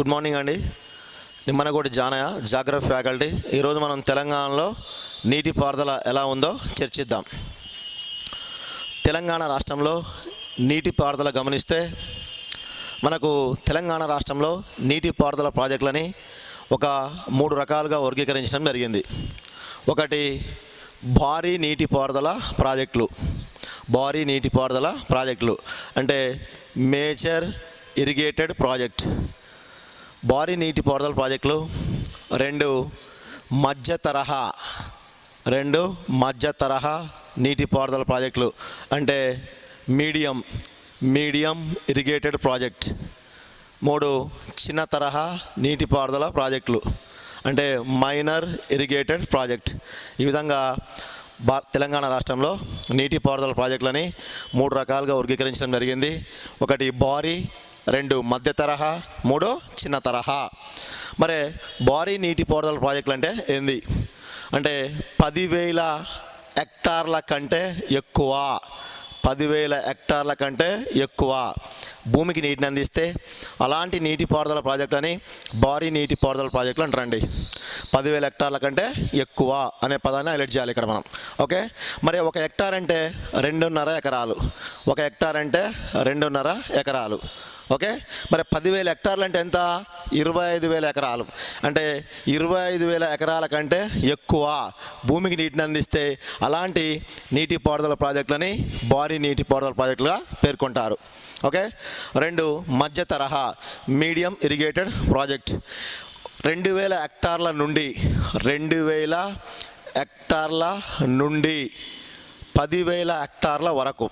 Good morning అండి. నిమ్మనగూడి జానయ జాగ్రఫీ ఫ్యాకల్టీ. ఈరోజు మనం తెలంగాణలో నీటిపారుదల ఎలా ఉందో చర్చిద్దాం. తెలంగాణ రాష్ట్రంలో నీటిపారుదల గమనిస్తే మనకు తెలంగాణ రాష్ట్రంలో నీటిపారుదల ప్రాజెక్టులని ఒక మూడు రకాలుగా వర్గీకరించడం జరిగింది. ఒకటి భారీ నీటిపారుదల ప్రాజెక్టులు. భారీ నీటిపారుదల ప్రాజెక్టులు. అంటే మేజర్ ఇరిగేటెడ్ ప్రాజెక్ట్. భారీ నీటిపారుదల ప్రాజెక్టులు రెండు మధ్య తరహా రెండు మధ్య తరహా నీటిపారుదల ప్రాజెక్టులు అంటే మీడియం మీడియం ఇరిగేటెడ్ ప్రాజెక్ట్ మూడు చిన్న తరహా నీటిపారుదల ప్రాజెక్టులు అంటే మైనర్ ఇరిగేటెడ్ ప్రాజెక్ట్. ఈ విధంగా భా తెలంగాణ రాష్ట్రంలో నీటిపారుదల ప్రాజెక్టులని మూడు రకాలుగా వర్గీకరించడం జరిగింది. ఒకటి భారీ రెండు మధ్య తరహా మూడు చిన్న తరహా. మరి భారీ నీటిపారుదల ప్రాజెక్టులు అంటే ఏంది? అంటే పదివేల హెక్టార్ల కంటే ఎక్కువ పదివేల హెక్టార్ల కంటే ఎక్కువ భూమికి నీటిని అందిస్తే అలాంటి నీటిపారుదల ప్రాజెక్టులని భారీ నీటిపారుదల ప్రాజెక్టులు అంటారండి. పదివేల హెక్టార్ల కంటే ఎక్కువ అనే పదాన్ని హైలైట్ చేయాలి ఇక్కడ మనం. ఓకే? మరి ఒక హెక్టార్ అంటే రెండున్నర ఎకరాలు. ఒక హెక్టార్ అంటే రెండున్నర ఎకరాలు. ఓకే? మరి పదివేల హెక్టార్లు అంటే ఎంత? ఇరవై ఐదు వేల ఎకరాలు. అంటే ఇరవై ఐదు వేల ఎకరాల కంటే ఎక్కువ భూమికి నీటిని అందిస్తే అలాంటి నీటిపారుదల ప్రాజెక్టులని భారీ నీటిపారుదల ప్రాజెక్టులుగా పేర్కొంటారు. ఓకే? రెండు మధ్య తరహా మీడియం ఇరిగేటెడ్ ప్రాజెక్ట్. రెండు వేల హెక్టార్ల నుండి రెండు వేల హెక్టార్ల నుండి పదివేల హెక్టార్ల వరకు.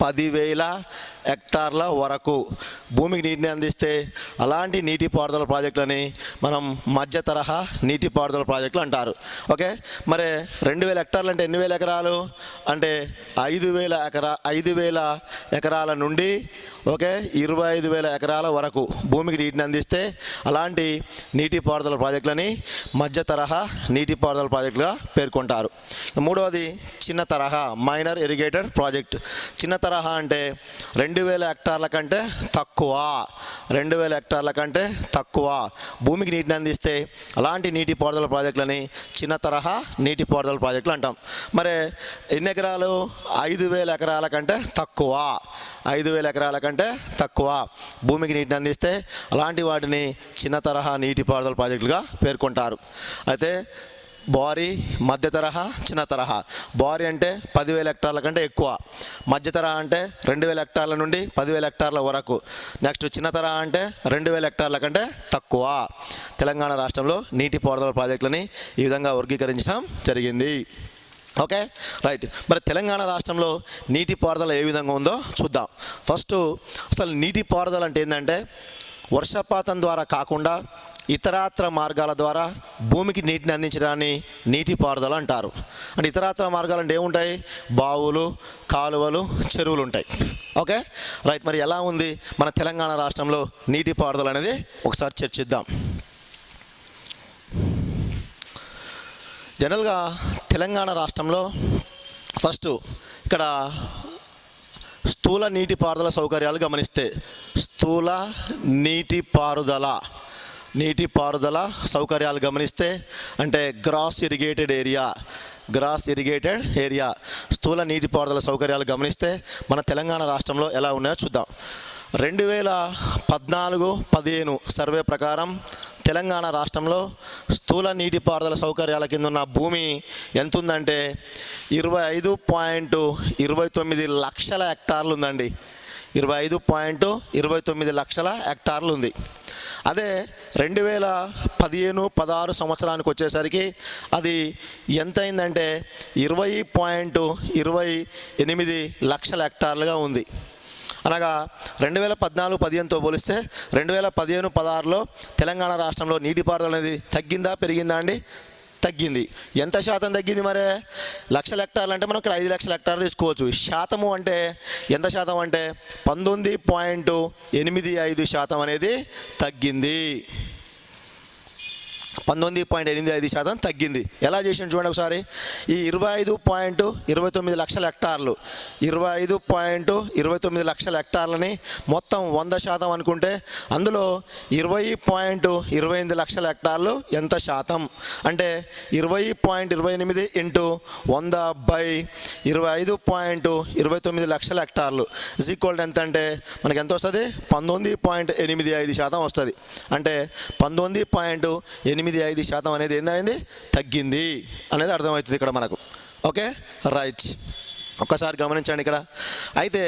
పదివేల హెక్టార్ల వరకు భూమికి నీటిని అందిస్తే అలాంటి నీటిపారుదల ప్రాజెక్టులని మనం మధ్య తరహా నీటిపారుదల ప్రాజెక్టులు అంటారు. ఓకే? మరి రెండు వేల హెక్టార్లు అంటే ఎన్ని వేల ఎకరాలు? అంటే ఐదు వేల ఎకరా ఐదు వేల ఎకరాల నుండి ఓకే ఇరవై ఐదు వేల ఎకరాల వరకు భూమికి నీటిని అందిస్తే అలాంటి నీటిపారుదల ప్రాజెక్టులని మధ్య తరహా నీటిపారుదల ప్రాజెక్టులుగా పేర్కొంటారు. మూడవది చిన్న తరహా మైనర్ ఇరిగేటెడ్ ప్రాజెక్ట్. చిన్న తరహా అంటే రెండు వేల హెక్టార్ల కంటే తక్కువ రెండు వేల హెక్టార్ల కంటే తక్కువ. భూమికి నీటిని అందిస్తే అలాంటి నీటిపారుదల ప్రాజెక్టులని చిన్న తరహా నీటిపారుదల ప్రాజెక్టులు అంటాం. మరి ఎన్ని ఎకరాలు? ఐదు వేల ఎకరాల కంటే తక్కువ. ఐదు వేల ఎకరాల కంటే తక్కువ. భూమికి నీటిని అందిస్తే అలాంటి వాటిని చిన్న తరహా నీటిపారుదల ప్రాజెక్టులుగా పేర్కొంటారు. అయితే బారీ మధ్య తరహా చిన్న తరహా. బారీ అంటే పదివేల హెక్టార్ల కంటే ఎక్కువ. మధ్య తరహా అంటే రెండు వేల హెక్టార్ల నుండి పదివేల హెక్టార్ల వరకు. నెక్స్ట్ చిన్న తరహా అంటే రెండు వేల హెక్టార్ల కంటే తక్కువ. తెలంగాణ రాష్ట్రంలో నీటిపారుదల ప్రాజెక్టులని ఈ విధంగా వర్గీకరించడం జరిగింది. ఓకే రైట్ మరి తెలంగాణ రాష్ట్రంలో నీటిపారుదల ఏ విధంగా ఉందో చూద్దాం. ఫస్ట్ అసలు నీటిపారుదల అంటే ఏంటంటే వర్షపాతం ద్వారా కాకుండా ఇతరాత్ర మార్గాల ద్వారా భూమికి నీటిని అందించడాన్ని నీటిపారుదల అంటారు. అంటే ఇతరాత్ర మార్గాలు అంటే ఏముంటాయి? బావులు కాలువలు చెరువులు ఉంటాయి. ఓకే రైట్ మరి ఎలా ఉంది? మన తెలంగాణ రాష్ట్రంలో నీటిపారుదల అనేది ఒకసారి చర్చిద్దాం జనరల్గా తెలంగాణ రాష్ట్రంలో ఫస్ట్ ఇక్కడ స్థూల నీటిపారుదల సౌకర్యాలు గమనిస్తే స్థూల నీటిపారుదల నీటిపారుదల సౌకర్యాలు గమనిస్తే అంటే gross irrigated area gross irrigated area స్థూల నీటిపారుదల సౌకర్యాలు గమనిస్తే మన తెలంగాణ రాష్ట్రంలో ఎలా ఉన్నాయో చూద్దాం. రెండు వేల పద్నాలుగు పదిహేను సర్వే ప్రకారం తెలంగాణ రాష్ట్రంలో స్థూల నీటిపారుదల సౌకర్యాల కింద ఉన్న భూమి ఎంత ఉందంటే ఇరవై ఐదు పాయింట్ ఇరవై తొమ్మిది లక్షల హెక్టార్లు ఉందండి ఇరవై ఐదు పాయింట్ ఇరవై తొమ్మిది లక్షల హెక్టార్లు ఉంది అదే రెండు వేల పదిహేను పదహారు సంవత్సరానికి వచ్చేసరికి అది ఎంత అయిందంటే ఇరవై పాయింట్ ఇరవై ఎనిమిది లక్షల హెక్టార్లుగా ఉంది. అనగా రెండు వేల పద్నాలుగు పదిహేనుతో పోలిస్తే రెండు వేల పదిహేను పదహారులో తెలంగాణ రాష్ట్రంలో నీటిపారుదల అనేది తగ్గిందా పెరిగిందా అండి? తగ్గింది. ఎంత శాతం తగ్గింది మరి? లక్షల హెక్టార్లు అంటే మనం ఇక్కడ ఐదు లక్షల హెక్టార్లు తీసుకోవచ్చు. శాతము అంటే ఎంత శాతం అంటే? పంతొమ్మిది పాయింట్ ఎనిమిది ఐదు శాతం అనేది తగ్గింది. పంతొమ్మిది పాయింట్ ఎనిమిది ఐదు శాతం తగ్గింది. ఎలా చేసిన చూడండి ఒకసారి. ఈ ఇరవై ఐదు పాయింట్ ఇరవై తొమ్మిది లక్షల హెక్టార్లు. ఇరవై ఐదు పాయింట్ ఇరవై తొమ్మిది లక్షల హెక్టార్లని మొత్తం వంద శాతం అనుకుంటే అందులో ఇరవై పాయింట్ ఇరవై ఎనిమిది లక్షల హెక్టార్లు ఎంత శాతం? అంటే ఇరవై పాయింట్ ఇరవై ఎనిమిది ఇంటూ వంద బై ఇరవై ఐదు పాయింట్ ఇరవై తొమ్మిది లక్షల హెక్టార్లు. ఈక్వల్ ఎంత అంటే మనకి ఎంత వస్తుంది? పంతొమ్మిది పాయింట్ ఎనిమిది ఐదు శాతం వస్తుంది. అంటే పంతొమ్మిది పాయింట్ ఎనిమిది ఎనిమిది ఐదు శాతం అనేది ఏందైంది తగ్గింది అనేది అర్థమవుతుంది ఇక్కడ మనకు. ఓకే? రైట్. ఒక్కసారి గమనించండి ఇక్కడ. అయితే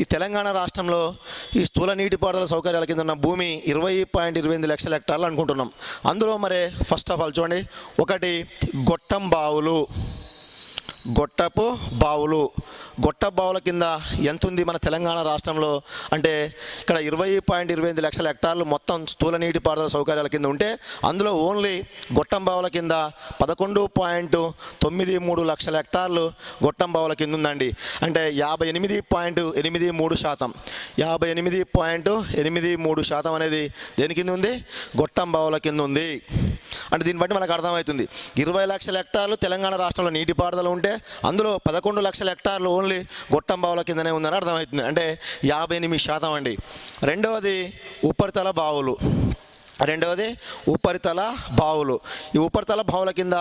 ఈ తెలంగాణ రాష్ట్రంలో ఈ స్థూల నీటిపారుదల సౌకర్యాల కింద ఉన్న భూమి ఇరవై పాయింట్ ఇరవై ఎనిమిది లక్షల హెక్టార్లు అనుకుంటున్నాం. అందులో మరి ఫస్ట్ ఆఫ్ ఆల్ చూడండి. ఒకటి గొట్టం బావులు. గొట్టపు బావులు. గొట్ట బావుల కింద ఎంత ఉంది మన తెలంగాణ రాష్ట్రంలో? అంటే ఇక్కడ ఇరవై పాయింట్ ఇరవై ఎనిమిది లక్షల హెక్టార్లు మొత్తం స్థూల నీటిపారుదల సౌకర్యాల కింద ఉంటే అందులో ఓన్లీ గొట్టం బావుల కింద పదకొండు పాయింట్ తొమ్మిది మూడు లక్షల హెక్టార్లు గొట్టం బావుల కింద ఉందండి. అంటే యాభై ఎనిమిది పాయింట్ ఎనిమిది మూడు శాతం. యాభై ఎనిమిది పాయింట్ ఎనిమిది మూడు శాతం అనేది దేని కింద ఉంది? గొట్టం బావుల కింద ఉంది. అంటే దీన్ని బట్టి మనకు అర్థమవుతుంది. ఇరవై లక్షల హెక్టార్లు తెలంగాణ రాష్ట్రంలో నీటిపారుదల ఉంటే అందులో పదకొండు లక్షల హెక్టార్లు ఓన్లీ గొట్టం బావుల కిందనే ఉందని అర్థమవుతుంది. అంటే యాభై ఎనిమిది శాతం అండి. రెండవది ఉపరితల బావులు. రెండవది ఉపరితల బావులు. ఈ ఉపరితల బావుల కింద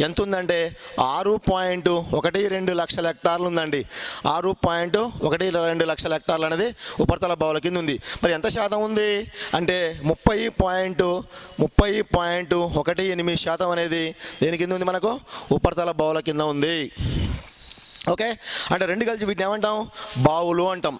ఎంత ఉందంటే ఆరు పాయింట్ ఒకటి రెండు లక్షల హెక్టార్లు ఉందండి. ఆరు పాయింట్ ఒకటి రెండు లక్షల హెక్టార్లు అనేది ఉపరితల బావుల కింద ఉంది. మరి ఎంత శాతం ఉంది? అంటే ముప్పై పాయింట్ ముప్పై పాయింట్ ఒకటి ఎనిమిది శాతం అనేది దేని కింద ఉంది మనకు? ఉపరితల బావుల కింద ఉంది. ఓకే? అంటే రెండు కలిసి వీటిని ఏమంటాం? బావులు అంటాం.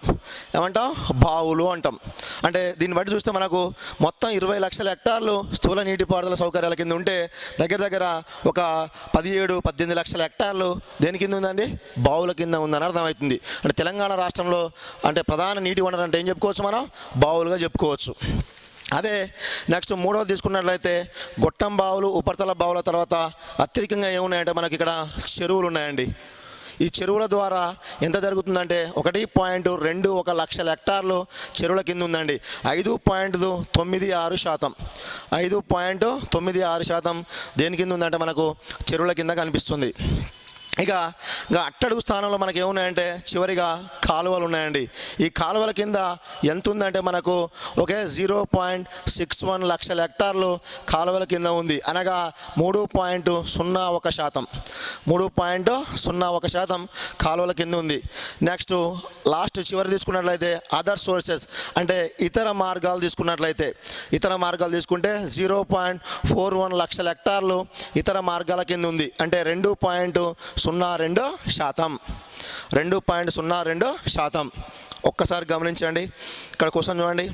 ఏమంటాం? బావులు అంటాం. అంటే దీన్ని బట్టి చూస్తే మనకు మొత్తం ఇరవై లక్షల హెక్టార్లు స్థూల నీటిపారుదల సౌకర్యాల కింద ఉంటే దగ్గర దగ్గర ఒక పదిహేడు పద్దెనిమిది లక్షల హెక్టార్లు దేని కింద ఉందండి? బావుల కింద ఉందని అర్థమవుతుంది. అంటే తెలంగాణ రాష్ట్రంలో అంటే ప్రధాన నీటి వనరు అంటే ఏం చెప్పుకోవచ్చు మనం? బావులుగా చెప్పుకోవచ్చు. అదే నెక్స్ట్ మూడవది తీసుకున్నట్లయితే గొట్టం బావులు ఉపరితల బావుల తర్వాత అత్యధికంగా ఏమున్నాయంటే మనకి ఇక్కడ చెరువులు ఉన్నాయండి. ఈ చెరువుల ద్వారా ఎంత జరుగుతుందంటే ఒకటి పాయింట్ రెండు ఒక లక్షల హెక్టార్లు చెరువుల కింద ఉందండి. ఐదు పాయింట్ తొమ్మిది ఆరు శాతం. ఐదు పాయింట్ తొమ్మిది ఆరు శాతం దేని కింద ఉందంటే మనకు చెరువుల కింద కనిపిస్తుంది. ఇక ఇక అట్టడుగు స్థానంలో మనకి ఏమున్నాయంటే చివరిగా కాలువలు ఉన్నాయండి ఈ కాలువల కింద ఎంత ఉందంటే మనకు okay zero point six one లక్షల హెక్టార్లు కాలువల కింద ఉంది. అనగా మూడు పాయింట్ సున్నా ఒక శాతం. మూడు పాయింట్ సున్నా ఒక శాతం కాలువల కింద ఉంది. నెక్స్ట్ లాస్ట్ చివరి తీసుకున్నట్లయితే అదర్ సోర్సెస్ అంటే ఇతర మార్గాలు తీసుకున్నట్లయితే ఇతర మార్గాలు తీసుకుంటే జీరో పాయింట్ ఫోర్ వన్ లక్షల హెక్టార్లు ఇతర మార్గాల కింద ఉంది. అంటే రెండు పాయింట్ సున్నా రెండు శాతం. రెండు పాయింట్ సున్నా రెండు శాతం. ఒక్కసారి గమనించండి. ఇక్కడ కోసం చూడండి.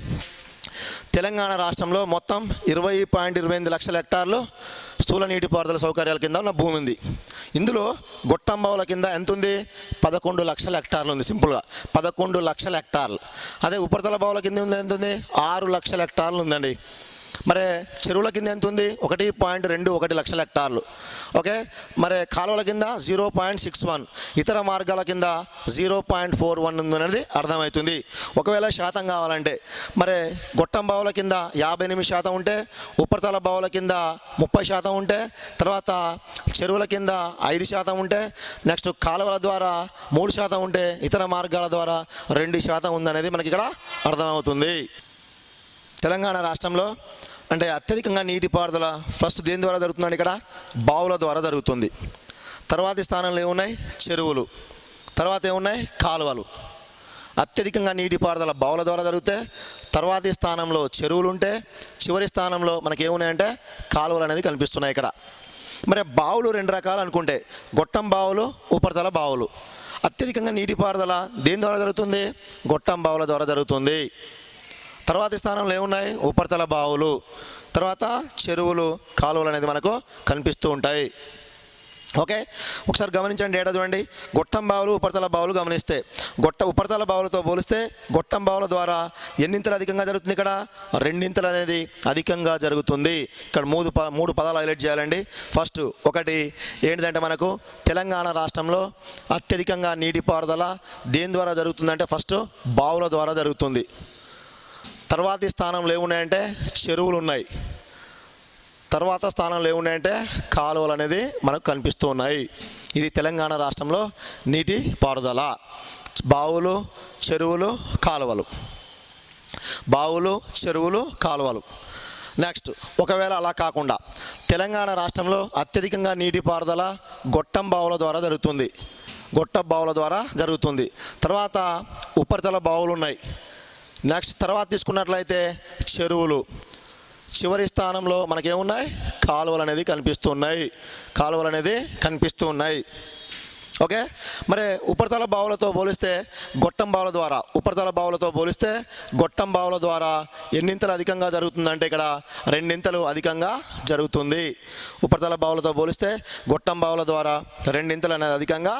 తెలంగాణ రాష్ట్రంలో మొత్తం ఇరవై పాయింట్ ఇరవై ఎనిమిది లక్షల హెక్టార్లు స్థూల నీటిపారుదల సౌకర్యాల కింద ఉన్న భూమి ఉంది. ఇందులో గొట్టంబావుల కింద ఎంత ఉంది పదకొండు లక్షల హెక్టార్లు ఉంది సింపుల్గా. పదకొండు లక్షల హెక్టార్లు. అదే ఉపరితల బావుల కింద ఉంది ఎంత ఉంది ఆరు లక్షల హెక్టార్లు ఉందండి. మరి చెరువుల కింద ఎంత ఉంది ఒకటి పాయింట్ రెండు ఒకటి లక్షల హెక్టార్లు. ఓకే? మరి కాలువల కింద జీరో పాయింట్ సిక్స్ వన్ ఇతర మార్గాల కింద జీరో పాయింట్ ఫోర్ వన్ ఉంది అనేది అర్థమవుతుంది. ఒకవేళ శాతం కావాలంటే మరి గొట్టం బావుల కింద యాభై ఎనిమిది శాతం ఉంటే ఉపరితల బావుల కింద ముప్పై శాతం ఉంటే తర్వాత చెరువుల కింద ఐదు శాతం ఉంటే నెక్స్ట్ కాలువల ద్వారా మూడు శాతం ఉంటే ఇతర మార్గాల ద్వారా రెండు శాతం ఉందనేది మనకి ఇక్కడ అర్థమవుతుంది. తెలంగాణ రాష్ట్రంలో అంటే అత్యధికంగా నీటిపారుదల ఫస్ట్ దేని ద్వారా జరుగుతుందండి ఇక్కడ? బావుల ద్వారా జరుగుతుంది. తర్వాతి స్థానంలో ఏమున్నాయి? చెరువులు. తర్వాత ఏమున్నాయి? కాలువలు. అత్యధికంగా నీటిపారుదల బావుల ద్వారా జరిగితే తర్వాతి స్థానంలో చెరువులు ఉంటే చివరి స్థానంలో మనకి ఏమున్నాయంటే? కాలువలు అనేది కనిపిస్తున్నాయి ఇక్కడ. మరి బావులు రెండు రకాలు అనుకుంటే గొట్టం బావులు ఉపరితల బావులు. అత్యధికంగా నీటిపారుదల దేని ద్వారా జరుగుతుంది? గొట్టం బావుల ద్వారా జరుగుతుంది. తర్వాతి స్థానంలో ఏమున్నాయి? ఉపరితల బావులు. తర్వాత చెరువులు కాలువలు అనేది మనకు కనిపిస్తూ ఉంటాయి. ఓకే? ఒకసారి గమనించండి ఏడా చూడండి? గొట్టం బావులు ఉపరితల బావులు గమనిస్తే. గొట్ట ఉపరితల బావులతో పోలిస్తే గొట్టం బావుల ద్వారా ఎన్నింతలు అధికంగా జరుగుతుంది ఇక్కడ? రెండింతలు అనేది అధికంగా జరుగుతుంది. ఇక్కడ మూడు ప మూడు పదాలు హైలైట్ చేయాలండి. ఫస్ట్ ఒకటి ఏంటిదంటే మనకు తెలంగాణ రాష్ట్రంలో అత్యధికంగా నీటిపారుదల దేని ద్వారా జరుగుతుందంటే ఫస్ట్ బావుల ద్వారా జరుగుతుంది. తర్వాతి స్థానంలో ఏమున్నాయంటే చెరువులు ఉన్నాయి తర్వాత స్థానంలో ఏమున్నాయంటే కాలువలు అనేది మనకు కనిపిస్తూ ఉన్నాయి. ఇది తెలంగాణ రాష్ట్రంలో నీటి పారుదల. బావులు చెరువులు కాలువలు. బావులు చెరువులు కాలువలు. నెక్స్ట్ ఒకవేళ అలా కాకుండా తెలంగాణ రాష్ట్రంలో అత్యధికంగా నీటిపారుదల గొట్టం బావుల ద్వారా జరుగుతుంది. గొట్ట బావుల ద్వారా జరుగుతుంది. తర్వాత ఉపరితల బావులు ఉన్నాయి నెక్స్ట్ తర్వాత తీసుకున్నట్లయితే చెరువులు. చివరి స్థానంలో మనకేమున్నాయి? కాలువలు అనేది కనిపిస్తున్నాయి కాలువలు అనేది కనిపిస్తున్నాయి ఓకే? మరి ఉపరితల బావులతో పోలిస్తే గొట్టం బావుల ద్వారా ఉపరితల బావులతో పోలిస్తే గొట్టం బావుల ద్వారా ఎన్నింతలు అధికంగా జరుగుతుందంటే ఇక్కడ రెండింతలు అధికంగా జరుగుతుంది. ఉపరితల బావులతో పోలిస్తే గొట్టం బావుల ద్వారా రెండింతలు అనేది అధికంగా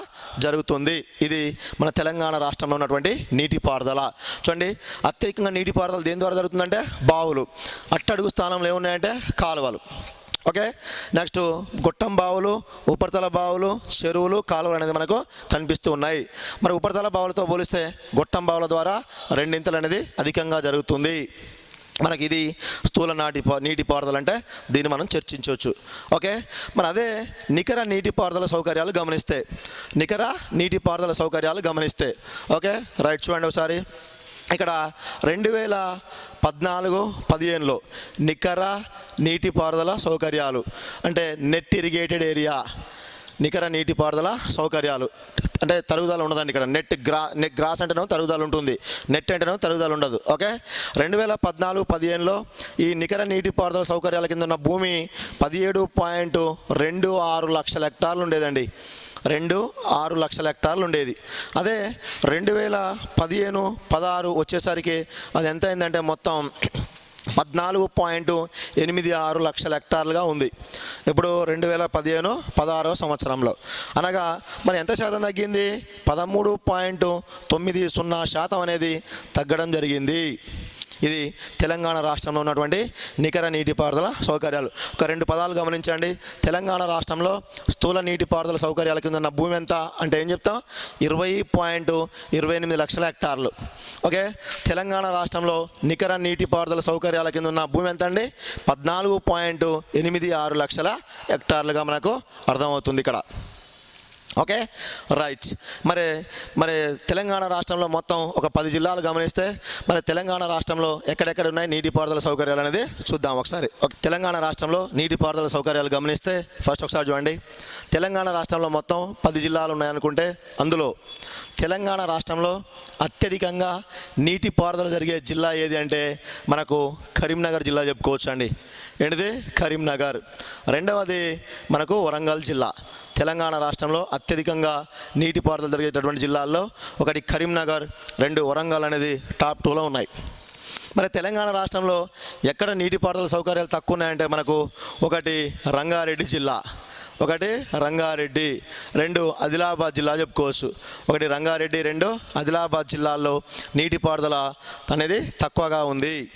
జరుగుతుంది. ఇది మన తెలంగాణ రాష్ట్రంలో ఉన్నటువంటి నీటిపారుదల చూడండి అత్యధికంగా నీటిపారుదల దేని ద్వారా జరుగుతుందంటే బావులు. అట్టడుగు స్థానంలో ఏమున్నాయంటే కాలువలు. ఓకే? నెక్స్ట్ గుట్టం బావులు ఉపరితల బావులు చెరువులు కాలువలు అనేది మనకు కనిపిస్తూ ఉన్నాయి. మరి ఉపరితల బావులతో పోలిస్తే గుట్టం బావుల ద్వారా రెండింతలు అనేది అధికంగా జరుగుతుంది. మనకి ఇది స్థూల నాటి నీటి పారుదల అంటే దీన్ని మనం చర్చించవచ్చు. ఓకే? మరి అదే నికర నీటిపారుదల సౌకర్యాలు గమనిస్తే నికర నీటిపారుదల సౌకర్యాలు గమనిస్తే ఓకే? రైట్ చూడండి ఒకసారి. ఇక్కడ రెండు వేల పద్నాలుగు పదిహేనులో నికర నీటిపారుదల సౌకర్యాలు. అంటే నెట్ ఇరిగేటెడ్ ఏరియా నికర నీటిపారుదల సౌకర్యాలు. అంటే తరుగుదల ఉండదండి ఇక్కడ. నెట్ గ్రా నెట్ గ్రాస్ అంటేనో తరుగుదల ఉంటుంది. నెట్ అంటేనో తరుగుదల ఉండదు. ఓకే? రెండు వేల పద్నాలుగు పదిహేనులో ఈ నికర నీటిపారుదల సౌకర్యాల కింద ఉన్న భూమి పదిహేడు పాయింట్ రెండు ఆరు లక్షల హెక్టార్లు ఉండేదండి. రెండు ఆరు లక్షల హెక్టార్లు ఉండేది. అదే రెండు వేల పదిహేను పదహారు వచ్చేసరికి అది ఎంత అయిందంటే మొత్తం పద్నాలుగు పాయింట్ ఎనిమిది ఆరు లక్షల హెక్టార్లుగా ఉంది. ఇప్పుడు రెండు వేల పదిహేను పదహారవ సంవత్సరంలో. అనగా మరి ఎంత శాతం తగ్గింది? పదమూడు పాయింట్ తొమ్మిది సున్నా శాతం అనేది తగ్గడం జరిగింది. ఇది తెలంగాణ రాష్ట్రంలో ఉన్నటువంటి నికర నీటిపారుదల సౌకర్యాలు. ఒక రెండు పదాలు గమనించండి. తెలంగాణ రాష్ట్రంలో స్థూల నీటిపారుదల సౌకర్యాల కింద ఉన్న భూమి ఎంత అంటే ఏం చెప్తాం? ఇరవై పాయింట్ ఇరవై ఎనిమిది లక్షల హెక్టార్లు. ఓకే? తెలంగాణ రాష్ట్రంలో నికర నీటిపారుదల సౌకర్యాల కింద ఉన్న భూమి ఎంత అండి పద్నాలుగు పాయింట్ ఎనిమిది ఆరు లక్షల హెక్టార్లుగా మనకు అర్థమవుతుంది ఇక్కడ. ఓకే? రైట్. మరి మరి తెలంగాణ రాష్ట్రంలో మొత్తం ఒక పది జిల్లాలు గమనిస్తే మరి తెలంగాణ రాష్ట్రంలో ఎక్కడెక్కడ ఉన్నాయి నీటిపారుదల సౌకర్యాలు అనేది చూద్దాం ఒకసారి. ఒక తెలంగాణ రాష్ట్రంలో నీటిపారుదల సౌకర్యాలు గమనిస్తే ఫస్ట్ ఒకసారి చూడండి. తెలంగాణ రాష్ట్రంలో మొత్తం పది జిల్లాలు ఉన్నాయనుకుంటే అందులో తెలంగాణ రాష్ట్రంలో అత్యధికంగా నీటిపారుదల జరిగే జిల్లా ఏది అంటే మనకు కరీంనగర్ జిల్లా చెప్పుకోవచ్చు అండి ఏంటిది? కరీంనగర్. రెండవది మనకు వరంగల్ జిల్లా. తెలంగాణ రాష్ట్రంలో అత్యధికంగా నీటిపారుదల జరిగేటటువంటి జిల్లాల్లో ఒకటి కరీంనగర్ రెండు వరంగల్ అనేది టాప్ టూలో ఉన్నాయి. మరి తెలంగాణ రాష్ట్రంలో ఎక్కడ నీటిపారుదల సౌకర్యాలు తక్కువ ఉన్నాయంటే మనకు ఒకటి రంగారెడ్డి జిల్లా. ఒకటి రంగారెడ్డి రెండు ఆదిలాబాద్ జిల్లా చెప్పుకోవచ్చు. ఒకటి రంగారెడ్డి రెండు ఆదిలాబాద్ జిల్లాల్లో నీటిపారుదల అనేది తక్కువగా ఉంది.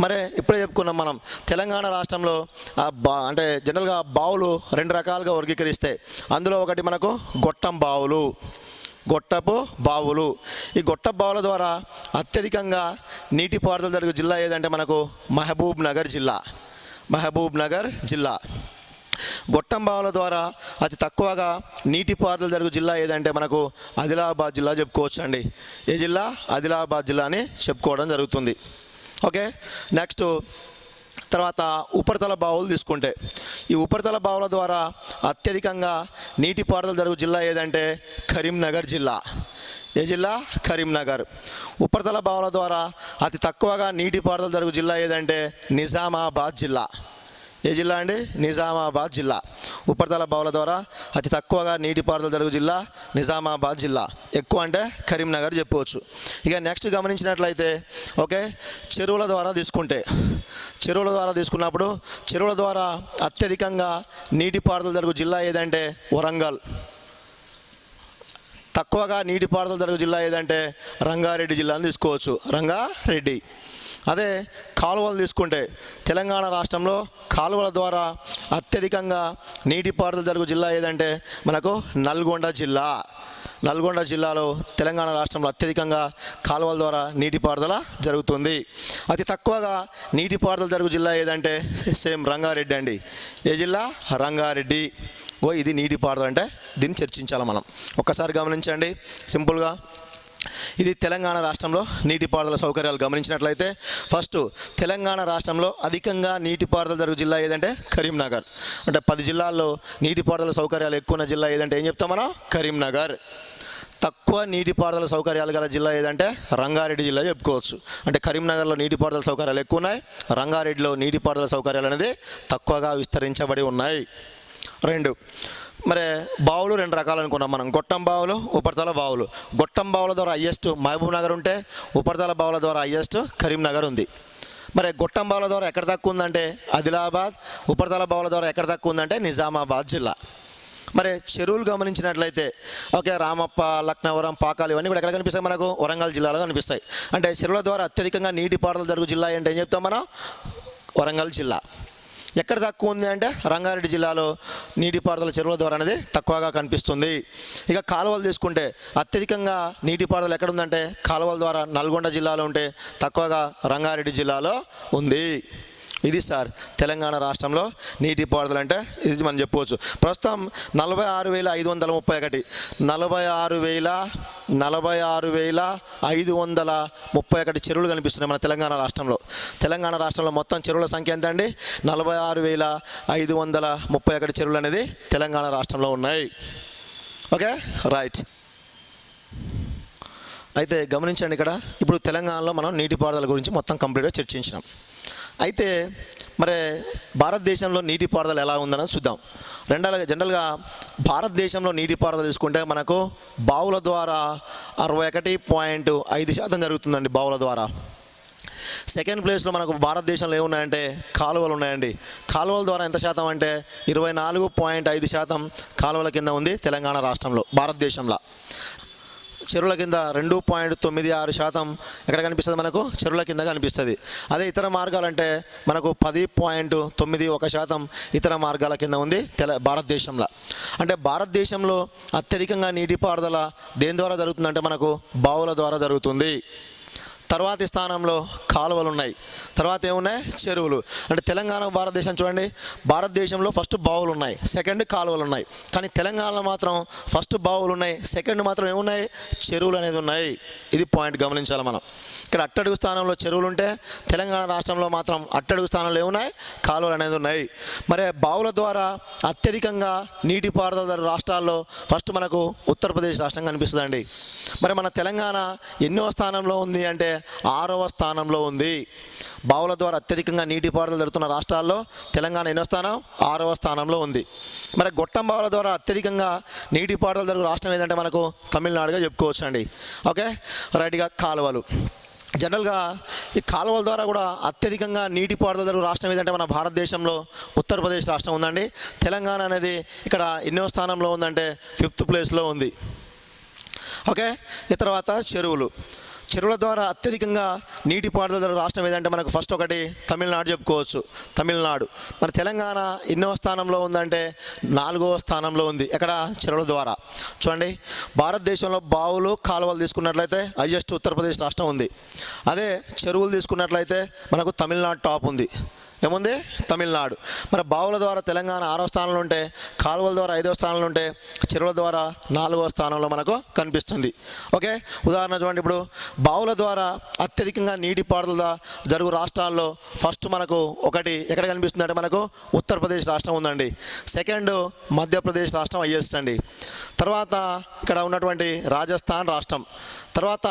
మరి ఇప్పుడే చెప్పుకున్నాం మనం. తెలంగాణ రాష్ట్రంలో ఆ బా అంటే జనరల్గా బావులు రెండు రకాలుగా వర్గీకరిస్తాయి అందులో ఒకటి మనకు గొట్టం బావులు. గొట్టపు బావులు. ఈ గొట్ట బావుల ద్వారా అత్యధికంగా నీటిపారుదల జరిగే జిల్లా ఏదంటే మనకు మహబూబ్ నగర్ జిల్లా. మహబూబ్ నగర్ జిల్లా. గొట్టం బావుల ద్వారా అతి తక్కువగా నీటిపారుదల జరుగు జిల్లా ఏదంటే మనకు ఆదిలాబాద్ జిల్లా చెప్పుకోవచ్చు అండి ఏ జిల్లా? ఆదిలాబాద్ జిల్లా అని చెప్పుకోవడం జరుగుతుంది. ఓకే? నెక్స్ట్ తర్వాత ఉపరితల బావులు తీసుకుంటే. ఈ ఉపరితల బావుల ద్వారా అత్యధికంగా నీటిపారుదల జరుగు జిల్లా ఏదంటే కరీంనగర్ జిల్లా. ఏ జిల్లా? కరీంనగర్. ఉపరితల బావుల ద్వారా అతి తక్కువగా నీటిపారుదల జరుగు జిల్లా ఏదంటే నిజామాబాద్ జిల్లా. ఏ జిల్లా అండి? నిజామాబాద్ జిల్లా. ఉపరితల బావుల ద్వారా అతి తక్కువగా నీటిపారుదల జరుగు జిల్లా నిజామాబాద్ జిల్లా. ఎక్కువ అంటే కరీంనగర్ చెప్పవచ్చు. ఇక నెక్స్ట్ గమనించినట్లయితే ఓకే చెరువుల ద్వారా తీసుకుంటే చెరువుల ద్వారా తీసుకున్నప్పుడు చెరువుల ద్వారా అత్యధికంగా నీటిపారుదల జరుగు జిల్లా ఏదంటే వరంగల్. తక్కువగా నీటిపారుదల జరుగు జిల్లా ఏదంటే రంగారెడ్డి జిల్లాను తీసుకోవచ్చు. రంగారెడ్డి. అదే కాలువలు తీసుకుంటే తెలంగాణ రాష్ట్రంలో కాలువల ద్వారా అత్యధికంగా నీటిపారుదల జరుగు జిల్లా ఏదంటే మనకు నల్గొండ జిల్లా. నల్గొండ జిల్లాలో తెలంగాణ రాష్ట్రంలో అత్యధికంగా కాలువల ద్వారా నీటిపారుదల జరుగుతుంది. అతి తక్కువగా నీటిపారుదల జరుగు జిల్లా ఏదంటే సేమ్ రంగారెడ్డి అండి. ఏ జిల్లా? రంగారెడ్డి. ఓ ఇది నీటిపారుదల అంటే దీన్ని చర్చించాలి మనం. ఒక్కసారి గమనించండి. సింపుల్గా ఇది తెలంగాణ రాష్ట్రంలో నీటిపారుదల సౌకర్యాలు గమనించినట్లయితే ఫస్ట్ తెలంగాణ రాష్ట్రంలో అధికంగా నీటిపారుదల జరుగు జిల్లా ఏదంటే కరీంనగర్. అంటే పది జిల్లాల్లో నీటిపారుదల సౌకర్యాలు ఎక్కువ ఉన్న జిల్లా ఏదంటే ఏం చెప్తాం మనం? కరీంనగర్. తక్కువ నీటిపారుదల సౌకర్యాలు గల జిల్లా ఏదంటే రంగారెడ్డి జిల్లా చెప్పుకోవచ్చు. అంటే కరీంనగర్లో నీటిపారుదల సౌకర్యాలు ఎక్కువ ఉన్నాయి రంగారెడ్డిలో నీటిపారుదల సౌకర్యాలు అనేది తక్కువగా విస్తరించబడి ఉన్నాయి. రెండు మరి బావులు రెండు రకాలు అనుకున్నాం మనం. గొట్టం బావులు ఉపరితల బావులు. గొట్టం బావుల ద్వారా హయ్యెస్ట్ మహబూబ్ నగర్ ఉంటే ఉపరితల బావుల ద్వారా హయ్యెస్ట్ కరీంనగర్ ఉంది. మరి గొట్టం బావుల ద్వారా ఎక్కడ తక్కువ ఉందంటే ఆదిలాబాద్ ఉపరితల బావుల ద్వారా ఎక్కడ తక్కువ ఉందంటే నిజామాబాద్ జిల్లా. మరి చెరువులు గమనించినట్లయితే ఓకే రామప్ప లక్నవరం పాకాలు ఇవన్నీ కూడా ఎక్కడ కనిపిస్తాయి మనకు? వరంగల్ జిల్లాలో కనిపిస్తాయి. అంటే చెరువుల ద్వారా అత్యధికంగా నీటిపారుదల జరుగు జిల్లా ఏంటి ఏం చెప్తాం మనం? వరంగల్ జిల్లా. ఎక్కడ తక్కువ ఉంది అంటే రంగారెడ్డి జిల్లాలో నీటిపారుదల చెరువుల ద్వారా అనేది తక్కువగా కనిపిస్తుంది. ఇక కాలువలు తీసుకుంటే అత్యధికంగా నీటిపారుదల ఎక్కడ ఉందంటే కాలువల ద్వారా నల్గొండ జిల్లాలో ఉంటే తక్కువగా రంగారెడ్డి జిల్లాలో ఉంది. ఇది సార్ తెలంగాణ రాష్ట్రంలో నీటిపారుదల అంటే ఇది మనం చెప్పుకోవచ్చు ప్రస్తుతం నలభై ఆరు వేల ఐదు వందల ముప్పై ఒకటి నలభై ఆరు వేల నలభై ఆరు వేల ఐదు వందల ముప్పై ఒకటి చెరువులు కనిపిస్తున్నాయి మన తెలంగాణ రాష్ట్రంలో. తెలంగాణ రాష్ట్రంలో మొత్తం చెరువుల సంఖ్య ఎంత అండి నలభై ఆరు వేల ఐదు వందల ముప్పై ఒకటి చెరువులు అనేది తెలంగాణ రాష్ట్రంలో ఉన్నాయి. ఓకే? రైట్. అయితే గమనించండి ఇక్కడ ఇప్పుడు తెలంగాణలో మనం నీటిపారుదల గురించి మొత్తం కంప్లీట్గా చర్చించినాం. అయితే మరి భారతదేశంలో నీటిపారుదల ఎలా ఉందని చూద్దాం. రెండల జనరల్గా భారతదేశంలో నీటిపారుదల తీసుకుంటే మనకు బావుల ద్వారా అరవై ఒకటి పాయింట్ ఐదు శాతం జరుగుతుందండి బావుల ద్వారా. సెకండ్ ప్లేస్లో మనకు భారతదేశంలో ఏమున్నాయంటే కాలువలు ఉన్నాయండి. కాలువల ద్వారా ఎంత శాతం అంటే ఇరవై నాలుగు పాయింట్ ఐదు శాతం కాలువల కింద ఉంది తెలంగాణ రాష్ట్రంలో భారతదేశంలో. చెరువుల కింద రెండు పాయింట్ తొమ్మిది ఆరు శాతం ఎక్కడ కనిపిస్తుంది మనకు? చెరువుల కింద కనిపిస్తుంది. అదే ఇతర మార్గాలంటే మనకు పది పాయింట్ తొమ్మిది ఒక శాతం ఇతర మార్గాల కింద ఉంది తెల భారతదేశంలో. అంటే భారతదేశంలో అత్యధికంగా నీటిపారుదల దేని ద్వారా జరుగుతుందంటే మనకు బావుల ద్వారా జరుగుతుంది. తర్వాతి స్థానంలో కాలువలు ఉన్నాయి తర్వాత ఏమున్నాయి? చెరువులు. అంటే తెలంగాణ భారతదేశం చూడండి. భారతదేశంలో ఫస్ట్ బావులు ఉన్నాయి సెకండ్ కాలువలు ఉన్నాయి కానీ తెలంగాణలో మాత్రం ఫస్ట్ బావులు ఉన్నాయి సెకండ్ మాత్రం ఏమున్నాయి? చెరువులు అనేది ఉన్నాయి ఇది పాయింట్ గమనించాలి మనం. ఇక్కడ అట్టడుగు స్థానంలో చెరువులు ఉంటే తెలంగాణ రాష్ట్రంలో మాత్రం అట్టడుగు స్థానంలో ఏమున్నాయి? కాలువలు అనేది ఉన్నాయి. మరి బావుల ద్వారా అత్యధికంగా నీటిపారుదల రాష్ట్రాల్లో ఫస్ట్ మనకు ఉత్తరప్రదేశ్ రాష్ట్రం కనిపిస్తుందండి. మరి మన తెలంగాణ ఎన్నో స్థానంలో ఉంది అంటే ఆరవ స్థానంలో ఉంది. బావుల ద్వారా అత్యధికంగా నీటిపారుదల జరుగుతున్న రాష్ట్రాల్లో తెలంగాణ ఎన్నో స్థానం? ఆరవ స్థానంలో ఉంది. మరి గొట్టం బావుల ద్వారా అత్యధికంగా నీటిపారుదల జరుగు రాష్ట్రం ఏదంటే మనకు తమిళనాడుగా చెప్పుకోవచ్చు అండి ఓకే? రైట్గా కాలువలు. జనరల్గా ఈ కాలువల ద్వారా కూడా అత్యధికంగా నీటిపారుదల రాష్ట్రం ఏదంటే మన భారతదేశంలో ఉత్తరప్రదేశ్ రాష్ట్రం ఉందండి. తెలంగాణ అనేది ఇక్కడ ఎన్నో స్థానంలో ఉందంటే ఫిఫ్త్ ప్లేస్లో ఉంది. ఓకే? ఈ తర్వాత చెరువులు. చెరువుల ద్వారా అత్యధికంగా నీటిపారుదల రాష్ట్రం ఏదంటే మనకు ఫస్ట్ ఒకటి తమిళనాడు చెప్పుకోవచ్చు. తమిళనాడు. మన తెలంగాణ ఎన్నో స్థానంలో ఉందంటే నాలుగవ స్థానంలో ఉంది ఎక్కడ? చెరువుల ద్వారా. చూడండి. భారతదేశంలో బావులు కాలువలు తీసుకున్నట్లయితే హైయెస్ట్ ఉత్తరప్రదేశ్ రాష్ట్రం ఉంది. అదే చెరువులు తీసుకున్నట్లయితే మనకు తమిళనాడు టాప్ ఉంది. ఏముంది? తమిళనాడు. మరి బావుల ద్వారా తెలంగాణ ఆరో స్థానంలో ఉంటే కాలువల ద్వారా ఐదో స్థానంలో ఉంటే చెరువుల ద్వారా నాలుగో స్థానంలో మనకు కనిపిస్తుంది. ఓకే? ఉదాహరణ చూడండి ఇప్పుడు. బావుల ద్వారా అత్యధికంగా నీటిపారుదల జరుగు రాష్ట్రాల్లో ఫస్ట్ మనకు ఒకటి ఎక్కడ కనిపిస్తుంది అంటే మనకు ఉత్తరప్రదేశ్ రాష్ట్రం ఉందండి. సెకండ్ మధ్యప్రదేశ్ రాష్ట్రం ఐఎస్ అండి. తర్వాత ఇక్కడ ఉన్నటువంటి రాజస్థాన్ రాష్ట్రం. తర్వాత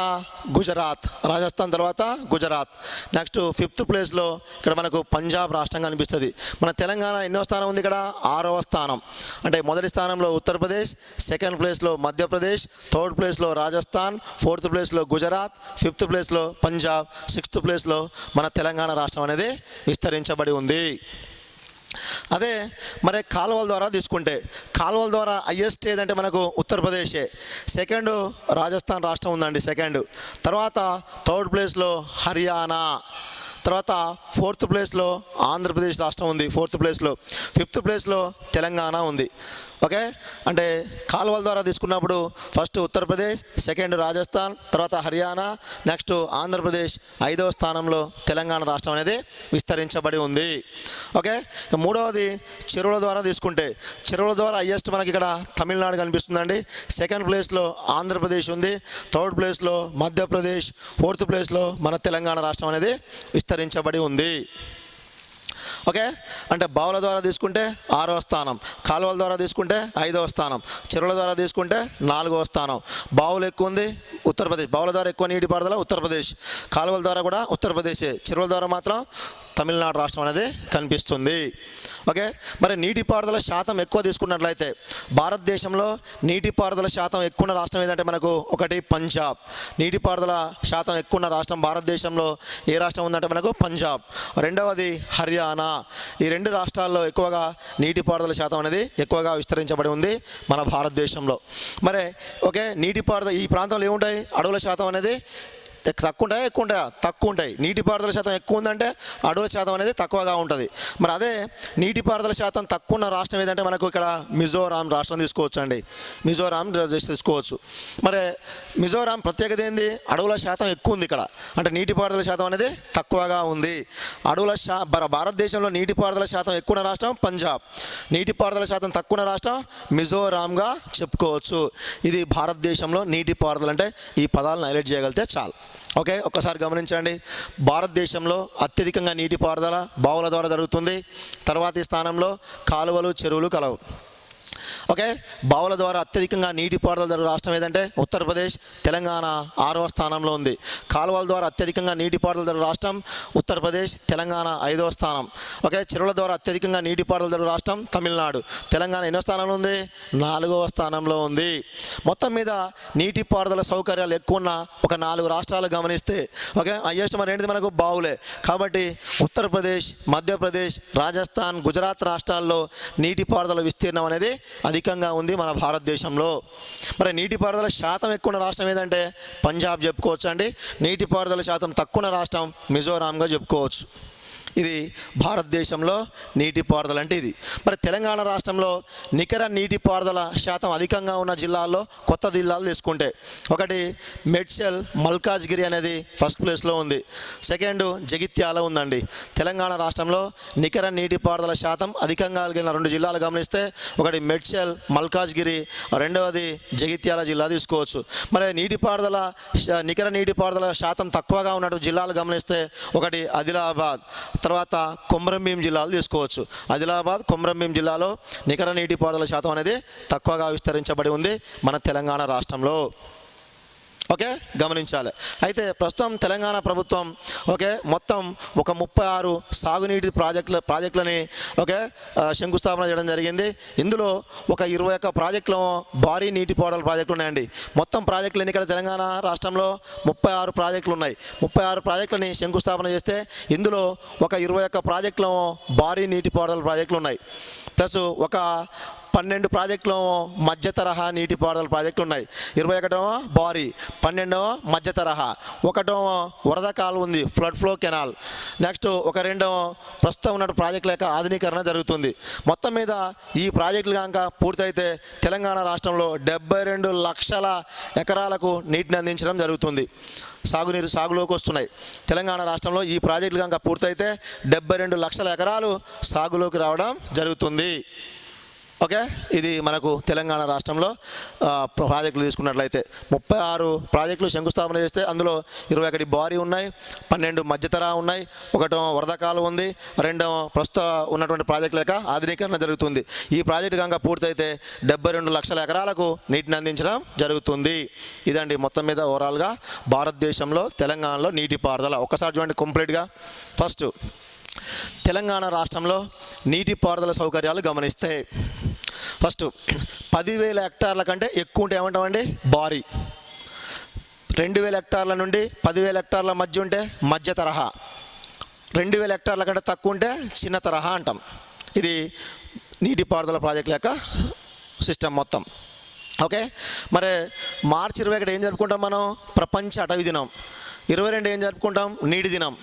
గుజరాత్ రాజస్థాన్ తర్వాత గుజరాత్. నెక్స్ట్ ఫిఫ్త్ ప్లేస్లో ఇక్కడ మనకు పంజాబ్ రాష్ట్రం కనిపిస్తుంది మన తెలంగాణ ఎన్నో స్థానం ఉంది ఇక్కడ? ఆరవ స్థానం. అంటే మొదటి స్థానంలో ఉత్తరప్రదేశ్ సెకండ్ ప్లేస్లో మధ్యప్రదేశ్ థర్డ్ ప్లేస్లో రాజస్థాన్ ఫోర్త్ ప్లేస్లో గుజరాత్ ఫిఫ్త్ ప్లేస్లో పంజాబ్ సిక్స్త్ ప్లేస్లో మన తెలంగాణ రాష్ట్రం అనేది విస్తరించబడి ఉంది. అదే మరి కాలువల ద్వారా తీసుకుంటే కాలువల ద్వారా హయ్యెస్ట్ ఏదంటే మనకు ఉత్తరప్రదేశే సెకండ్ రాజస్థాన్ రాష్ట్రం ఉందండి సెకండ్ తర్వాత థర్డ్ ప్లేస్లో హర్యానా. తర్వాత ఫోర్త్ ప్లేస్లో ఆంధ్రప్రదేశ్ రాష్ట్రం ఉంది ఫోర్త్ ప్లేస్లో ఫిఫ్త్ ప్లేస్లో తెలంగాణ ఉంది. ఓకే? అంటే కాలువల ద్వారా తీసుకున్నప్పుడు ఫస్ట్ ఉత్తరప్రదేశ్ సెకండ్ రాజస్థాన్ తర్వాత హర్యానా నెక్స్ట్ ఆంధ్రప్రదేశ్. ఐదవ స్థానంలో తెలంగాణ రాష్ట్రం అనేది విస్తరించబడి ఉంది. ఓకే? మూడవది చెరువుల ద్వారా తీసుకుంటే. చెరువుల ద్వారా హయ్యెస్ట్ మనకి ఇక్కడ తమిళనాడు కనిపిస్తుందండి. సెకండ్ ప్లేస్లో ఆంధ్రప్రదేశ్ ఉంది. థర్డ్ ప్లేస్లో మధ్యప్రదేశ్. ఫోర్త్ ప్లేస్లో మన తెలంగాణ రాష్ట్రం అనేది విస్తరించబడి ఉంది. ఓకే? అంటే బావుల ద్వారా తీసుకుంటే ఆరవ స్థానం కాలువల ద్వారా తీసుకుంటే ఐదవ స్థానం చెరువుల ద్వారా తీసుకుంటే నాలుగవ స్థానం. బావులు ఎక్కువ ఉంది ఉత్తరప్రదేశ్. బావుల ద్వారా ఎక్కువ నీటిపారుదల ఉత్తరప్రదేశ్. కాలువల ద్వారా కూడా ఉత్తరప్రదేశ్. చెరువుల ద్వారా మాత్రం తమిళనాడు రాష్ట్రం అనేది కనిపిస్తుంది. ఓకే? మరి నీటిపారుదల శాతం ఎక్కువ తీసుకున్నట్లయితే భారతదేశంలో నీటిపారుదల శాతం ఎక్కువ ఉన్న రాష్ట్రం ఏదంటే మనకు ఒకటి పంజాబ్. నీటిపారుదల శాతం ఎక్కువ ఉన్న రాష్ట్రం భారతదేశంలో ఏ రాష్ట్రం ఉందంటే మనకు పంజాబ్. రెండవది హర్యానా. ఈ రెండు రాష్ట్రాల్లో ఎక్కువగా నీటిపారుదల శాతం అనేది ఎక్కువగా విస్తరించబడి ఉంది మన భారతదేశంలో. మరి ఓకే? నీటిపారుదల ఈ ప్రాంతంలో ఏముంటాయి? అడవుల శాతం అనేది తక్కువ ఉంటాయా ఎక్కువ ఉంటాయా తక్కువ ఉంటాయి నీటిపారుదల శాతం ఎక్కువ ఉందంటే అడవుల శాతం అనేది తక్కువగా ఉంటుంది. మరి అదే నీటిపారుదల శాతం తక్కువ ఉన్న రాష్ట్రం ఏదంటే మనకు ఇక్కడ మిజోరాం రాష్ట్రం తీసుకోవచ్చు అండి మిజోరాం తీసుకోవచ్చు. మరి మిజోరాం ప్రత్యేకత ఏంది? అడవుల శాతం ఎక్కువ ఉంది ఇక్కడ. అంటే నీటిపారుదల శాతం అనేది తక్కువగా ఉంది. అడవుల శా భార- భారతదేశంలో నీటిపారుదల శాతం ఎక్కువ ఉన్న రాష్ట్రం పంజాబ్. నీటిపారుదల శాతం తక్కువ ఉన్న రాష్ట్రం మిజోరాంగా చెప్పుకోవచ్చు. ఇది భారతదేశంలో నీటిపారుదల అంటే ఈ పదాలను హైలైట్ చేయగలిగితే చాలు. ఓకే ఒక్కసారి గమనించండి. భారతదేశంలో అత్యధికంగా నీటిపారుదల బావుల ద్వారా జరుగుతుంది. తర్వాతి స్థానంలో కాలువలు చెరువులు కలవు. ఓకే? బావుల ద్వారా అత్యధికంగా నీటిపారుదల జరుగు రాష్ట్రం ఏదంటే ఉత్తరప్రదేశ్ తెలంగాణ ఆరవ స్థానంలో ఉంది. కాలువల ద్వారా అత్యధికంగా నీటిపారుదల జరుగు రాష్ట్రం ఉత్తరప్రదేశ్ తెలంగాణ ఐదవ స్థానం. ఓకే? చెరువుల ద్వారా అత్యధికంగా నీటిపారుదల జరుగు రాష్ట్రం తమిళనాడు. తెలంగాణ ఎన్నో స్థానంలో ఉంది? నాలుగవ స్థానంలో ఉంది. మొత్తం మీద నీటిపారుదల సౌకర్యాలు ఎక్కువ ఉన్న ఒక నాలుగు రాష్ట్రాలు గమనిస్తే ఓకే? అయ్యేస్ట్ మరి ఏంటిది మనకు? బావులే. కాబట్టి ఉత్తరప్రదేశ్ మధ్యప్రదేశ్ రాజస్థాన్ గుజరాత్ రాష్ట్రాల్లో నీటిపారుదల విస్తీర్ణం అనేది అధికంగా ఉంది మన భారతదేశంలో. మరి నీటిపారుదల శాతం ఎక్కువ ఉన్న రాష్ట్రం ఏదంటే పంజాబ్ చెప్పుకోవచ్చు అండి నీటిపారుదల శాతం తక్కువ ఉన్న రాష్ట్రం మిజోరాంగా చెప్పుకోవచ్చు. ఇది భారతదేశంలో నీటిపారుదల అంటే ఇది. మరి తెలంగాణ రాష్ట్రంలో నికర నీటిపారుదల శాతం అధికంగా ఉన్న జిల్లాల్లో కొత్త జిల్లాలు తీసుకుంటే ఒకటి మెడ్చల్ మల్కాజ్గిరి అనేది ఫస్ట్ ప్లేస్లో ఉంది. సెకండ్ జగిత్యాల ఉందండి. తెలంగాణ రాష్ట్రంలో నికర నీటిపారుదల శాతం అధికంగా కలిగిన రెండు జిల్లాలు గమనిస్తే ఒకటి మెడ్చల్ మల్కాజ్గిరి రెండవది జగిత్యాల జిల్లా తీసుకోవచ్చు. మరి నీటిపారుదల నికర నీటిపారుదల శాతం తక్కువగా ఉన్నట్టు జిల్లాలు గమనిస్తే ఒకటి ఆదిలాబాద్ తర్వాత కొమరంభీం జిల్లాలో తీసుకోవచ్చు ఆదిలాబాద్ కొమరంభీం జిల్లాలో నికర నీటిపారుదల శాతం అనేది తక్కువగా విస్తరించబడి ఉంది మన తెలంగాణ రాష్ట్రంలో. ఓకే? గమనించాలి. అయితే ప్రస్తుతం తెలంగాణ ప్రభుత్వం ఓకే మొత్తం ఒక ముప్పై ఆరు సాగునీటి ప్రాజెక్టుల ప్రాజెక్టులని ఓకే శంకుస్థాపన చేయడం జరిగింది. ఇందులో ఒక ఇరవై ఒక్క ప్రాజెక్టులు భారీ నీటిపారుదల ప్రాజెక్టులు ఉన్నాయండి. మొత్తం ప్రాజెక్టులు ఎన్నికల తెలంగాణ రాష్ట్రంలో? ముప్పై ఆరు ప్రాజెక్టులు ఉన్నాయి. ముప్పై ఆరు ప్రాజెక్టులని శంకుస్థాపన చేస్తే ఇందులో ఒక ఇరవై ఒక్క ప్రాజెక్టులు భారీ నీటిపారుదల ప్రాజెక్టులు ఉన్నాయి. ప్లస్ ఒక పన్నెండు ప్రాజెక్టులు మధ్య తరహా నీటిపారుదల ప్రాజెక్టులు ఉన్నాయి. ఇరవై ఒకటేమో బారీ పన్నెండవ మధ్య తరహా. ఒకటేమో వరద కాలువ ఉంది ఫ్లడ్ ఫ్లో కెనాల్. నెక్స్ట్ ఒక రెండో ప్రస్తుతం ఉన్న ప్రాజెక్టుల యొక్క ఆధునీకరణ జరుగుతుంది. మొత్తం మీద ఈ ప్రాజెక్టులు కనుక పూర్తయితే తెలంగాణ రాష్ట్రంలో డెబ్బై రెండు లక్షల ఎకరాలకు నీటిని అందించడం జరుగుతుంది. సాగునీరు సాగులోకి వస్తున్నాయి. తెలంగాణ రాష్ట్రంలో ఈ ప్రాజెక్టులు కనుక పూర్తయితే డెబ్బై రెండు లక్షల ఎకరాలు సాగులోకి రావడం జరుగుతుంది. ఓకే? ఇది మనకు తెలంగాణ రాష్ట్రంలో ప్రాజెక్టులు తీసుకున్నట్లయితే. ముప్పై ఆరు ప్రాజెక్టులు శంకుస్థాపన చేస్తే అందులో ఇరవై ఒకటి భారీ ఉన్నాయి పన్నెండు మధ్యతరా ఉన్నాయి ఒకటో వరదకాలు ఉంది రెండేమో ప్రస్తుత ఉన్నటువంటి ప్రాజెక్టు లేక ఆధునీకరణ జరుగుతుంది. ఈ ప్రాజెక్టు కనుక పూర్తయితే డెబ్బై రెండు లక్షల ఎకరాలకు నీటిని అందించడం జరుగుతుంది. ఇదండి మొత్తం మీద ఓవరాల్గా భారతదేశంలో తెలంగాణలో నీటిపారుదల. ఒక్కసారి చూడండి కంప్లీట్గా. ఫస్ట్ తెలంగాణ రాష్ట్రంలో నీటిపారుదల సౌకర్యాలు గమనిస్తే ఫస్ట్ పదివేల హెక్టార్ల కంటే ఎక్కువ ఉంటే ఏమంటామండి? భారీ రెండు వేల హెక్టార్ల నుండి పదివేల హెక్టార్ల మధ్య ఉంటే మధ్య తరహా. రెండు వేల హెక్టార్ల కంటే తక్కువ ఉంటే చిన్న తరహా అంటాం. ఇది నీటిపారుదల ప్రాజెక్టుల యొక్క సిస్టమ్ మొత్తం. ఓకే? మరి మార్చి ఇరవై ఒకటి ఏం జరుపుకుంటాం మనం? ప్రపంచ అటవీ దినం. ఇరవై రెండు ఏం జరుపుకుంటాం? నీటి దినం.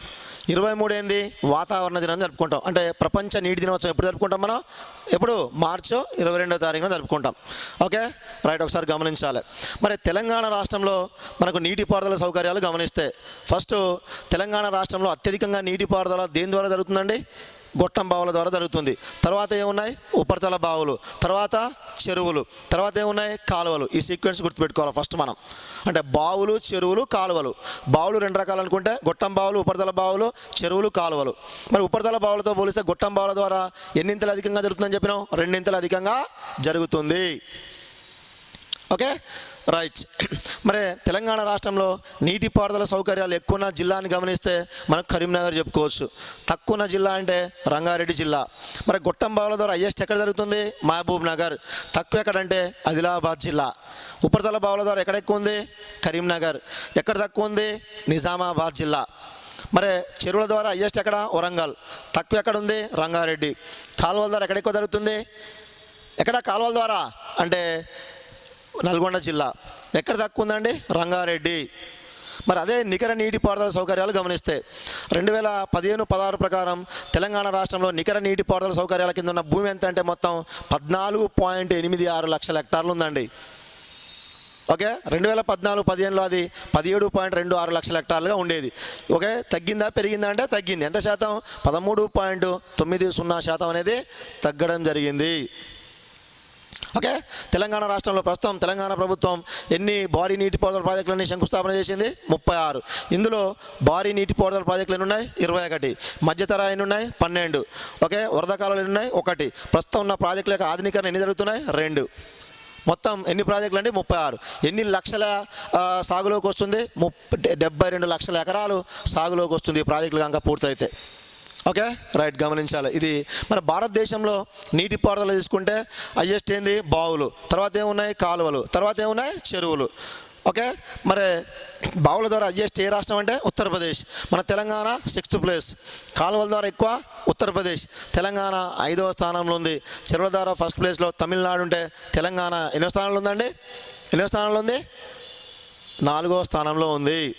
ఇరవై మూడు ఏంది వాతావరణ దినం జరుపుకుంటాం. అంటే ప్రపంచ నీటి దినోత్సవం ఎప్పుడు జరుపుకుంటాం మనం? ఎప్పుడు? మార్చో ఇరవై రెండో తారీఖున జరుపుకుంటాం. ఓకే? రైట్ ఒకసారి గమనించాలి. మరి తెలంగాణ రాష్ట్రంలో మనకు నీటిపారుదల సౌకర్యాలు గమనిస్తే ఫస్ట్ తెలంగాణ రాష్ట్రంలో అత్యధికంగా నీటిపారుదల దేని ద్వారా జరుగుతుందండి? గొట్టం బావుల ద్వారా జరుగుతుంది. తర్వాత ఏమున్నాయి? ఉపరితల బావులు. తర్వాత చెరువులు. తర్వాత ఏమున్నాయి? కాలువలు. ఈ సీక్వెన్స్ గుర్తుపెట్టుకోవాలి ఫస్ట్ మనం. అంటే బావులు చెరువులు కాలువలు. బావులు రెండు రకాలు అనుకుంటే గొట్టం బావులు ఉపరితల బావులు చెరువులు కాలువలు. మరి ఉపరితల బావులతో పోలిస్తే గొట్టం బావుల ద్వారా ఎన్నింతలు అధికంగా జరుగుతుందని చెప్పినాం రెండింతలు అధికంగా జరుగుతుంది. ఓకే? రైట్ మరి తెలంగాణ రాష్ట్రంలో నీటిపారుదల సౌకర్యాలు ఎక్కువ ఉన్న జిల్లాని గమనిస్తే మనకు కరీంనగర్ చెప్పుకోవచ్చు. తక్కువ ఉన్న జిల్లా అంటే రంగారెడ్డి జిల్లా. మరి గొట్టం బావుల ద్వారా హైయెస్ట్ ఎక్కడ జరుగుతుంది? మహబూబ్ నగర్. తక్కువ ఎక్కడంటే ఆదిలాబాద్ జిల్లా. ఉపరితల బావుల ద్వారా ఎక్కడ ఎక్కువ ఉంది? కరీంనగర్. ఎక్కడ తక్కువ ఉంది? నిజామాబాద్ జిల్లా. మరి చెరువుల ద్వారా హైయెస్ట్ ఎక్కడ? వరంగల్. తక్కువ ఎక్కడ ఉంది? రంగారెడ్డి. కాలువల ద్వారా ఎక్కడ ఎక్కువ జరుగుతుంది? ఎక్కడ? కాలువల ద్వారా. అంటే నల్గొండ జిల్లా. ఎక్కడ తక్కువ ఉందండి? రంగారెడ్డి. మరి అదే నికర నీటిపారుదల సౌకర్యాలు గమనిస్తే రెండు వేల పదిహేను పదహారు ప్రకారం తెలంగాణ రాష్ట్రంలో నికర నీటిపారుదల సౌకర్యాల కింద ఉన్న భూమి ఎంత అంటే మొత్తం పద్నాలుగు పాయింట్ ఎనిమిది ఆరు లక్షల హెక్టార్లు ఉందండి. ఓకే? రెండు వేల పద్నాలుగు పదిహేనులో అది పదిహేడు పాయింట్ రెండు ఆరు లక్షల హెక్టార్లుగా ఉండేది. ఓకే? తగ్గిందా పెరిగిందా అంటే తగ్గింది. ఎంత శాతం? పదమూడు పాయింట్ తొమ్మిది సున్నా శాతం అనేది తగ్గడం జరిగింది. ఓకే? తెలంగాణ రాష్ట్రంలో ప్రస్తుతం తెలంగాణ ప్రభుత్వం ఎన్ని భారీ నీటిపారుదల ప్రాజెక్టులని శంకుస్థాపన చేసింది? ముప్పై ఆరు. ఇందులో భారీ నీటిపారుదల ప్రాజెక్టులు ఎన్ని ఉన్నాయి ఇరవై ఒకటి. మధ్యతర ఎన్ని ఉన్నాయి పన్నెండు. ఓకే? వరద కాలాలు ఎన్ని ఉన్నాయి ఒకటి. ప్రస్తుతం ఉన్న ప్రాజెక్టుల యొక్క ఆధునీకరణ ఎన్ని జరుగుతున్నాయి? రెండు. మొత్తం ఎన్ని ప్రాజెక్టులు అండి? ముప్పై ఆరు. ఎన్ని లక్షల సాగులోకి వస్తుంది? ముప్పై డెబ్బై రెండు లక్షల ఎకరాలు సాగులోకి వస్తుంది ఈ ప్రాజెక్టులు కనుక పూర్తయితే. ఓకే? రైట్ గమనించాలి. ఇది మన భారతదేశంలో నీటిపారుదల తీసుకుంటే హైయెస్ట్ ఏంది? బావులు. తర్వాత ఏమున్నాయి? కాలువలు. తర్వాత ఏమున్నాయి? చెరువులు. ఓకే? మరి బావుల ద్వారా హైయెస్ట్ ఏ రాష్ట్రం అంటే ఉత్తరప్రదేశ్. మన తెలంగాణ సిక్స్త్ ప్లేస్ కాలువల ద్వారా ఎక్కువ? ఉత్తరప్రదేశ్. తెలంగాణ ఐదవ స్థానంలో ఉంది. చెరువుల ద్వారా ఫస్ట్ ప్లేస్లో తమిళనాడు ఉంటే తెలంగాణ ఎన్నో స్థానంలో ఉందండి? ఎన్నో స్థానంలో ఉంది? నాలుగో స్థానంలో ఉంది.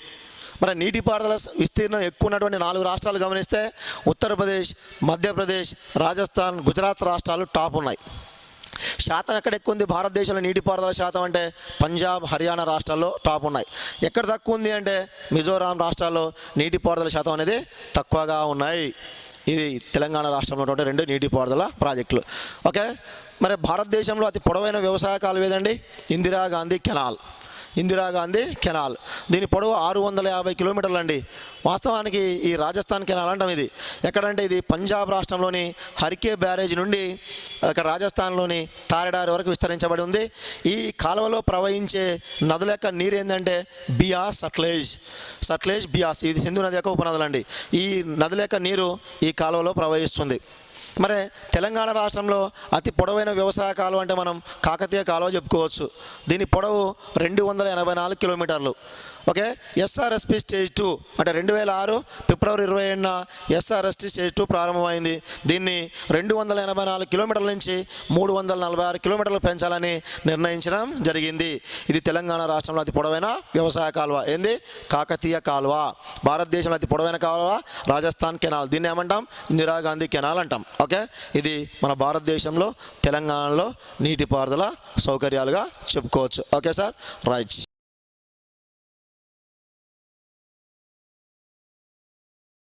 మరి నీటిపారుదల విస్తీర్ణం ఎక్కువ ఉన్నటువంటి నాలుగు రాష్ట్రాలు గమనిస్తే ఉత్తరప్రదేశ్ మధ్యప్రదేశ్ రాజస్థాన్ గుజరాత్ రాష్ట్రాలు టాప్ ఉన్నాయి. శాతం ఎక్కడ ఎక్కువ ఉంది? భారతదేశంలో నీటిపారుదల శాతం అంటే పంజాబ్ హర్యానా రాష్ట్రాల్లో టాప్ ఉన్నాయి. ఎక్కడ తక్కువ ఉంది అంటే మిజోరాం రాష్ట్రాల్లో నీటిపారుదల శాతం అనేది తక్కువగా ఉన్నాయి. ఇది తెలంగాణ రాష్ట్రంలో ఉన్నటువంటి రెండు నీటిపారుదల ప్రాజెక్టులు. ఓకే? మరి భారతదేశంలో అతి పొడవైన వ్యవసాయ కాలువ ఏదండి? ఇందిరాగాంధీ కెనాల్. ఇందిరాగాంధీ కెనాల్. దీని పొడవు ఆరు వందల యాభై కిలోమీటర్లు అండి వాస్తవానికి ఈ రాజస్థాన్ కెనాల్ అంటాం ఇది. ఎక్కడంటే ఇది పంజాబ్ రాష్ట్రంలోని హరికే బ్యారేజ్ నుండి అక్కడ రాజస్థాన్లోని తారెడారి వరకు విస్తరించబడి ఉంది. ఈ కాలువలో ప్రవహించే నదుల యొక్క నీరు ఏంటంటే బియాస్ సట్లేజ్. సట్లేజ్ బియాస్. ఇది సింధు నది యొక్క ఉపనదులండి. ఈ నదుల యొక్క నీరు ఈ కాలువలో ప్రవహిస్తుంది. మరి తెలంగాణ రాష్ట్రంలో అతి పొడవైన వ్యవసాయ కాలువ అంటే మనం కాకతీయ కాలువ చెప్పుకోవచ్చు. దీని పొడవు రెండు వందల ఎనభై నాలుగు కిలోమీటర్లు. ఓకే? ఎస్ఆర్ఎస్పి స్టేజ్ టూ అంటే రెండు వేల ఆరు ఫిబ్రవరి ఇరవై ఏడున ఎస్ఆర్ఎస్టి స్టేజ్ టూ ప్రారంభమైంది. దీన్ని రెండు వందల ఎనభై నాలుగు కిలోమీటర్ల నుంచి మూడు వందల నలభై ఆరు కిలోమీటర్లు పెంచాలని నిర్ణయించడం జరిగింది. ఇది తెలంగాణ రాష్ట్రంలో అతి పొడవైన వ్యవసాయ కాలువ. ఏంది? కాకతీయ కాలువ. భారతదేశంలో అతి పొడవైన కాలువ రాజస్థాన్ కెనాల్. దీన్ని ఏమంటాం? ఇందిరా గాంధీ కెనాల్ అంటాం. ఓకే? ఇది మన భారతదేశంలో తెలంగాణలో నీటిపారుదల సౌకర్యాలుగా చెప్పుకోవచ్చు. Okay sir? రైట్.